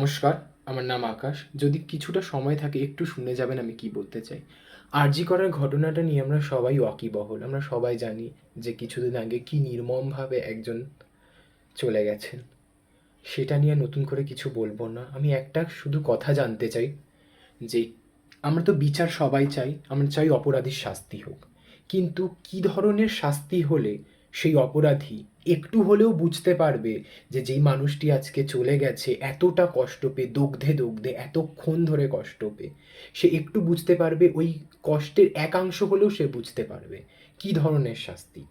নমস্কার, আমার নাম আকাশ। যদি কিছুটা সময় থাকে, একটু শুনে যাবেন আমি কি বলতে চাই। আরজি করার ঘটনাটা নিয়ে আমরা সবাই ওয়াকিবহল। আমরা সবাই জানি যে কিছুদিন আগে কি নির্মমভাবে একজন চলে গেছেন। সেটা নিয়ে নতুন করে কিছু বলব না। আমি একটা শুধু কথা জানতে চাই যে, আমরা তো বিচার সবাই চাই, আমরা চাই অপরাধীর শাস্তি হোক। কিন্তু কি ধরনের শাস্তি হলে সেই অপরাধী একটু হলেও বুঝতে পারবে যে যেই মানুষটি আজকে চলে গেছে, এতটা কষ্ট পেয়ে, দগ্ধে দগ্ধে, এতক্ষণ ধরে কষ্ট পেয়ে, সে একটু বুঝতে পারবে, ওই কষ্টের একাংশ হলেও সে বুঝতে পারবে। কি ধরনের শাস্তি?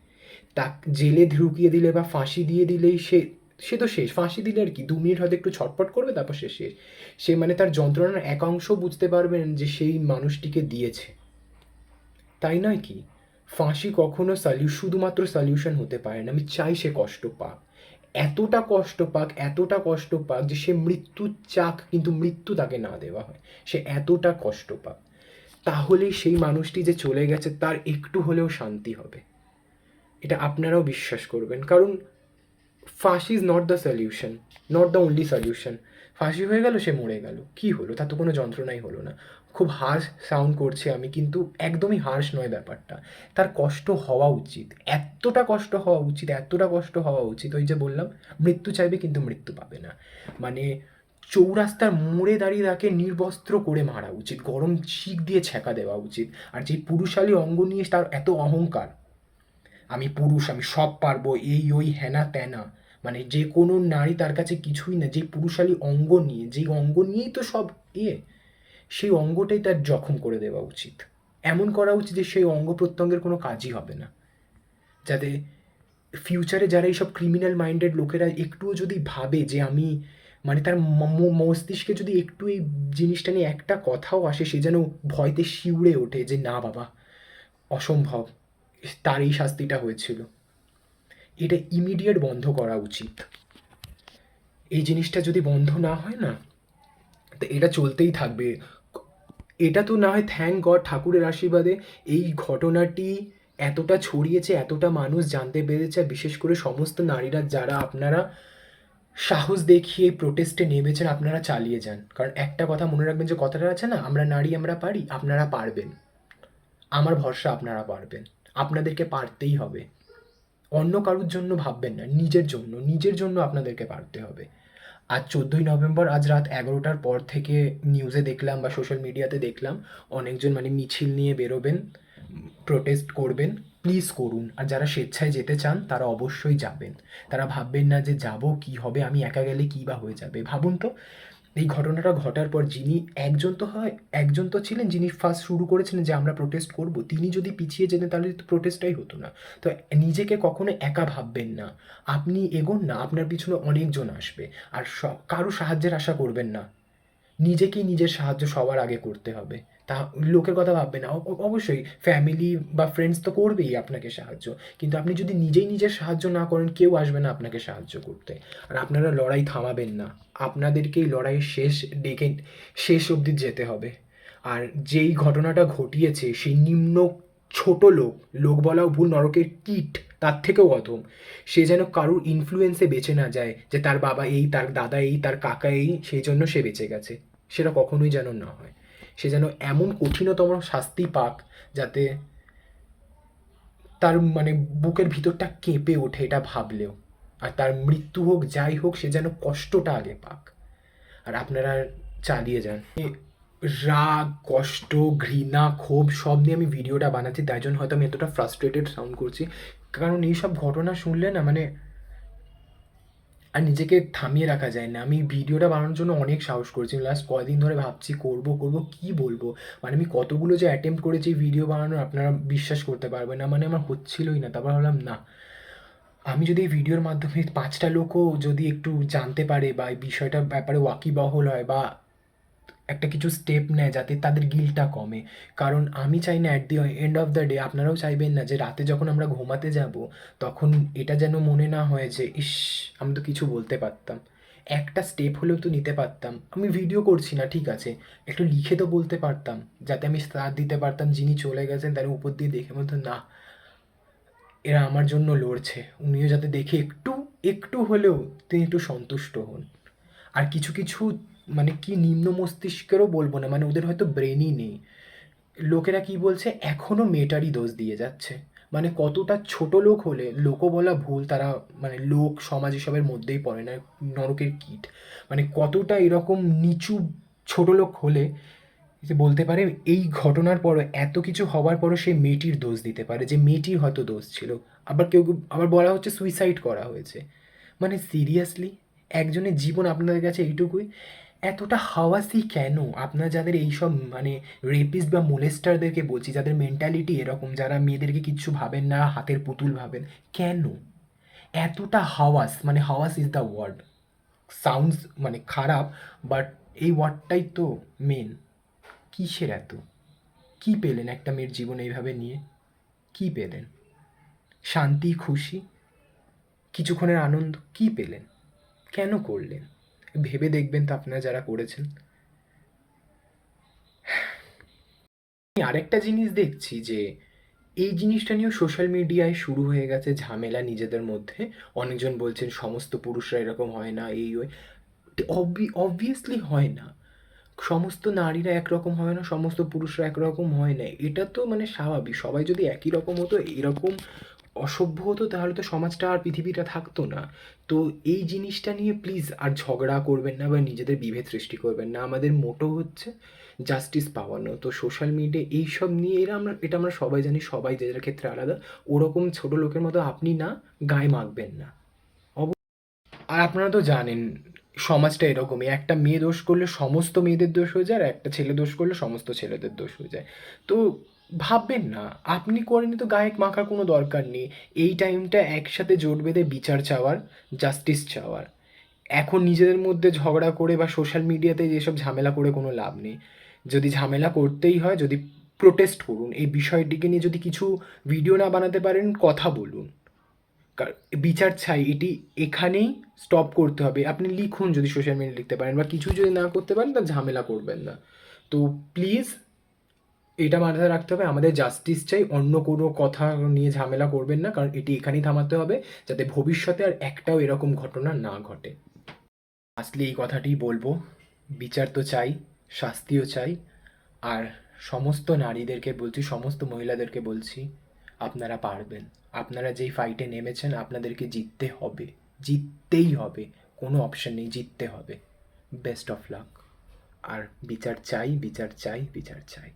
তা জেলে ঢুকিয়ে দিলে বা ফাঁসি দিয়ে দিলেই সে সে তো শেষ। ফাঁসি দিলে আর কি? দু মিনিট হয়তো একটু ছটপট করবে, তারপর সে শেষ। সে মানে তার যন্ত্রণার একাংশ বুঝতে পারবেন যে সেই মানুষটিকে দিয়েছে। তাই নয় কি? ফাঁসি কখনো সলিউ শুধুমাত্র সলিউশন হতে পারে না। আমি চাই সে কষ্ট পাক। এতটা কষ্ট পাক, এতটা কষ্ট পাক যে সে মৃত্যু চাক, কিন্তু মৃত্যু তাকে না দেওয়া হয়। সে এতটা কষ্ট পাক। তাহলেই সেই মানুষটি যে চলে গেছে, তার একটু হলেও শান্তি হবে। এটা আপনারাও বিশ্বাস করবেন। কারণ ফাঁসি is not the solution not the only solution ফাঁসি হয়ে গেল, সে মরে গেল। কি হলো? তার তো কোনো যন্ত্রণাই হলো না। খুব হার্শ সাউন্ড করছে আমি, কিন্তু একদমই হার্শ নয় ব্যাপারটা। তার কষ্ট হওয়া উচিত। এতটা কষ্ট হওয়া উচিত, এতটা কষ্ট হওয়া উচিত, ওই যে বললাম, মৃত্যু চাইবে কিন্তু মৃত্যু পাবে না। মানে চৌরাস্তার মোড়ে দাঁড়িয়ে তাকে নির্বস্ত্র করে মারা উচিত, গরম শিক দিয়ে ছ্যাঁকা দেওয়া উচিত। আর যে পুরুষালী অঙ্গ নিয়ে তার এত অহংকার, আমি পুরুষ, আমি সব পারব, এই, ওই, হেনা, তেনা। মানে যে কোনো নারী তার কাছে কিছুই না, যে পুরুষালী অঙ্গ নিয়ে, যেই অঙ্গ নিয়েই তো সব ইয়ে সেই অঙ্গটাই তার জখম করে দেওয়া উচিত। এমন করা উচিত যে সেই অঙ্গ প্রত্যঙ্গের কোনো কাজই হবে না। যাতে ফিউচারে যারা এইসব ক্রিমিনাল মাইন্ডেড লোকেরা একটুও যদি ভাবে যে আমি মানে তার মস্তিষ্কে যদি একটু এই জিনিসটা নিয়ে একটা কথাও আসে, সে যেন ভয়তে শিউড়ে ওঠে যে না বাবা, অসম্ভব, তার এই শাস্তিটা হয়েছিল। এটা ইমিডিয়েট বন্ধ করা উচিত। এই জিনিসটা যদি বন্ধ না হয় না, তো এটা চলতেই থাকবে। এটা তো না হয় থ্যাংক গড ঠাকুরের আশীর্বাদে এই ঘটনাটি এতটা ছড়িয়েছে, এতটা মানুষ জানতে পেরেছে বিশেষ করে সমস্ত নারীরা যারা আপনারা সাহস দেখিয়ে প্রোটেস্টে নেমেছেন, আপনারা চালিয়ে যান। কারণ একটা কথা মনে রাখবেন যে কথাটা আছে না, আমরা নারী আমরা পারি, আপনারা পারবেন। আমার ভরসা আপনারা পারবেন। আপনাদেরকে পারতেই হবে। অন্য কারোর জন্য ভাববেন না, নিজের জন্য নিজের জন্য আপনাদেরকে পারতে হবে। আজ চোদ্দোই নভেম্বর, আজ রাত এগারোটার পর থেকে নিউজে দেখলাম বা সোশ্যাল মিডিয়াতে দেখলাম, অনেকজন মানে মিছিল নিয়ে বেরোবেন প্রোটেস্ট করবেন প্লিজ করুন। আর যারা স্বেচ্ছায় যেতে চান, তারা অবশ্যই যাবেন। তারা ভাববেন না যে যাব, কি হবে, আমি একা গেলে কী বা হয়ে যাবে। ভাবুন তো এই ঘটনাটা ঘটার পর যিনি একজন তো হয়, একজন তো ছিলেন যিনি ফার্স্ট শুরু করেছিলেন যে আমরা প্রোটেস্ট করব, তিনি যদি পিছিয়ে যেতেন তাহলে তো প্রোটেস্টটাই হতো না। তো নিজেকে কখনো একা ভাববেন না। আপনি এগোন না, আপনার পিছনে অনেকজন আসবে। আর সব কারও সাহায্যের আশা করবেন না। নিজেকেই নিজের সাহায্য সবার আগে করতে হবে। তা লোকের কথা ভাববে না। অবশ্যই ফ্যামিলি বা ফ্রেন্ডস তো করবেই আপনাকে সাহায্য। কিন্তু আপনি যদি নিজেই নিজের সাহায্য না করেন, কেউ আসবে না আপনাকে সাহায্য করতে। আর আপনারা লড়াই থামাবেন না। আপনাদেরকেই লড়াইয়ের শেষ ডেকে, শেষ অবধি যেতে হবে। আর যেই ঘটনাটা ঘটিয়েছে, সেই নিম্ন ছোট লোক লোক বলাও ভুল, নরকের কীট, তার থেকেও অধম। সে যেন কারুর ইনফ্লুয়েন্সে বেঁচে না যায়, যে তার বাবা এই, তার দাদা এই, তার কাকা এই, সেই জন্য সে বেঁচে গেছে। সেটা কখনোই যেন না হয়। সে যেন এমন কঠিনতম শাস্তি পাক যাতে তার মানে বুকের ভিতরটা কেঁপে ওঠে এটা ভাবলেও। আর তার মৃত্যু হোক, যাই হোক, সে যেন কষ্টটা আগে পাক। আর আপনারা চালিয়ে যান। রাগ, কষ্ট, ঘৃণা, ক্ষোভ, সব নিয়ে আমি ভিডিওটা বানাচ্ছি, তাই জন্য হয়তো আমি এতটা ফ্রাস্ট্রেটেড সাউন্ড করছি। কারণ এইসব ঘটনা শুনলে না মানে আর নিজেকে থামিয়ে রাখা যায় না। আমি ভিডিওটা বানানোর জন্য অনেক সাহস করেছি। লাস্ট কয়দিন ধরে ভাবছি, করব করব, কি বলব? মানে আমি কতগুলো যে অ্যাটেম্প্ট করেছি ভিডিও বানানোর, আপনারা বিশ্বাস করতে পারবেন না। মানে আমার হচ্ছিলই না। তারপর ভাবলাম, না। আমি যদি এই ভিডিওর মাধ্যমে পাঁচটা লোকও যদি একটু জানতে পারে বা এই বিষয়টার ব্যাপারে ওয়াকিবহল হয় বা একটা কিছু স্টেপ নেয় যাতে তাদের গিলটা কমে। কারণ আমি চাই না at the end of the day আপনারাও চাইবেন না যে রাতে যখন আমরা ঘুমাতে যাব, তখন এটা যেন মনে না হয় যে, ইস, আমি তো কিছু বলতে পারতাম। একটা স্টেপ হলেও তো নিতে পারতাম। আমি ভিডিও করছি না, ঠিক আছে। একটু লিখে তো বলতে পারতাম, যাতে আমি সাথ দিতে পারতাম যিনি চলে গেছেন তার উপর দিয়ে দেখে মতো না, এরা আমার জন্য লড়ছে। উনিও যাতে দেখে একটু একটু হলেও তিনি একটু সন্তুষ্ট হন। আর কিছু কিছু মানে কি নিম্ন মস্তিষ্কেরও বলব না মানে ওদের হয়তো ব্রেনই নেই। লোকেরা কি বলছে? এখনও মেয়েটারই দোষ দিয়ে যাচ্ছে। মানে কতটা ছোট লোক হলে, লোকও বলা ভুল, তারা মানে লোক, সমাজ এসবের মধ্যেই পড়ে না, নরকের কীট। মানে কতটা এরকম নিচু ছোট লোক হলে বলতে পারে এই ঘটনার পরও এত কিছু হওয়ার পরও সে মেয়েটির দোষ দিতে পারে, যে মেয়েটির হয়তো দোষ ছিল। আবার কেউ আবার বলা হচ্ছে সুইসাইড করা হয়েছে। মানে সিরিয়াসলি একজনের জীবন আপনাদের কাছে এইটুকুই? এতটা হাওয়াসি কেন? আপনার যাদের এইসব মানে রেপিস্ট বা মোলেস্টারদেরকে বলছি, যাদের মেন্টালিটি এরকম, যারা মেয়েদেরকে কিচ্ছু ভাবেন না, হাতের পুতুল ভাবেন, কেন? এতটা হাওয়াস মানে হাওয়াস ইজ দ্য ওয়ার্ড সাউন্ডস মানে খারাপ বাট এই ওয়ার্ডটাই তো মেন কিসের এত? কি পেলেন একটা মেয়ের জীবন এইভাবে নিয়ে? কি পেলেন? শান্তি, খুশি, কিছুক্ষণের আনন্দ, কি পেলেন? কেন করলেন? ভেবে দেখবেন তো আপনারা যারা করেছেন। আরেকটা জিনিস দেখছি যে, এই জিনিসটা নিয়েও সোশ্যাল মিডিয়ায় শুরু হয়ে গেছে ঝামেলা নিজেদের মধ্যে। অনেকজন বলছেন, সমস্ত পুরুষরা এরকম হয় না, এই ওই। অবভিয়াসলি হয় না। সমস্ত নারীরা একরকম হয় না, সমস্ত পুরুষরা একরকম হয় না। এটা তো মানে স্বাভাবিক। সবাই যদি একই রকম হতো, এরকম অসভ্য হতো তাহলে তো সমাজটা আর পৃথিবীটা থাকতো না। তো এই জিনিসটা নিয়ে প্লিজ আর ঝগড়া করবেন না বা নিজেদের বিভেদ সৃষ্টি করবেন না। আমাদের মোটো হচ্ছে জাস্টিস পাওয়ানো। তো সোশ্যাল মিডিয়া এইসব নিয়ে এরা আমরা, এটা আমরা সবাই জানি, সবাই যে যার ক্ষেত্রে আলাদা। ওরকম ছোট লোকের মতো আপনি না, গায়ে মাখবেন না। আর আপনারা তো জানেন, সমাজটা এরকমই। একটা মেয়ে দোষ করলে সমস্ত মেয়েদের দোষ হয়ে যায় আর একটা ছেলে দোষ করলে সমস্ত ছেলেদের দোষ হয়ে যায়। তো ভাববেন না, আপনি করেনি তো গায়ে মাখার কোনো দরকার নেই। এই টাইমটা একসাথে জোট বেঁধে বিচার চাওয়ার জাস্টিস চাওয়ার। এখন নিজেদের মধ্যে ঝগড়া করে বা সোশ্যাল মিডিয়াতে যেসব ঝামেলা করে কোনো লাভ নেই। যদি ঝামেলা করতেই হয়, যদি প্রোটেস্ট করুন, এই বিষয়টিকে নিয়ে যদি কিছু ভিডিও না বানাতে পারেন, কথা বলুন। বিচার চাই, এটি এখানেই স্টপ করতে হবে। আপনি লিখুন যদি সোশ্যাল মিডিয়া লিখতে পারেন বা কিছু যদি না করতে পারেন তা ঝামেলা করবেন না। তো প্লিজ এটা মাথায় রাখতে হবে, আমাদের জাস্টিস চাই, অন্য কোনো কথা নিয়ে ঝামেলা করবেন না, কারণ এটি এখানেই থামাতে হবে, যাতে ভবিষ্যতে আর একটাও এরকম ঘটনা না ঘটে। আসলে এই কথাটিই বলব, বিচার তো চাই, শাস্তিও চাই, আর সমস্ত নারীদেরকে বলছি, সমস্ত মহিলাদেরকে বলছি, আপনারা পারবেন। আপনারা যেই ফাইটে নেমেছেন, আপনাদেরকে জিততে হবে, জিততেই হবে, কোনো অপশন নেই, জিততে হবে। বেস্ট অফ লাক আর বিচার চাই বিচার চাই বিচার চাই।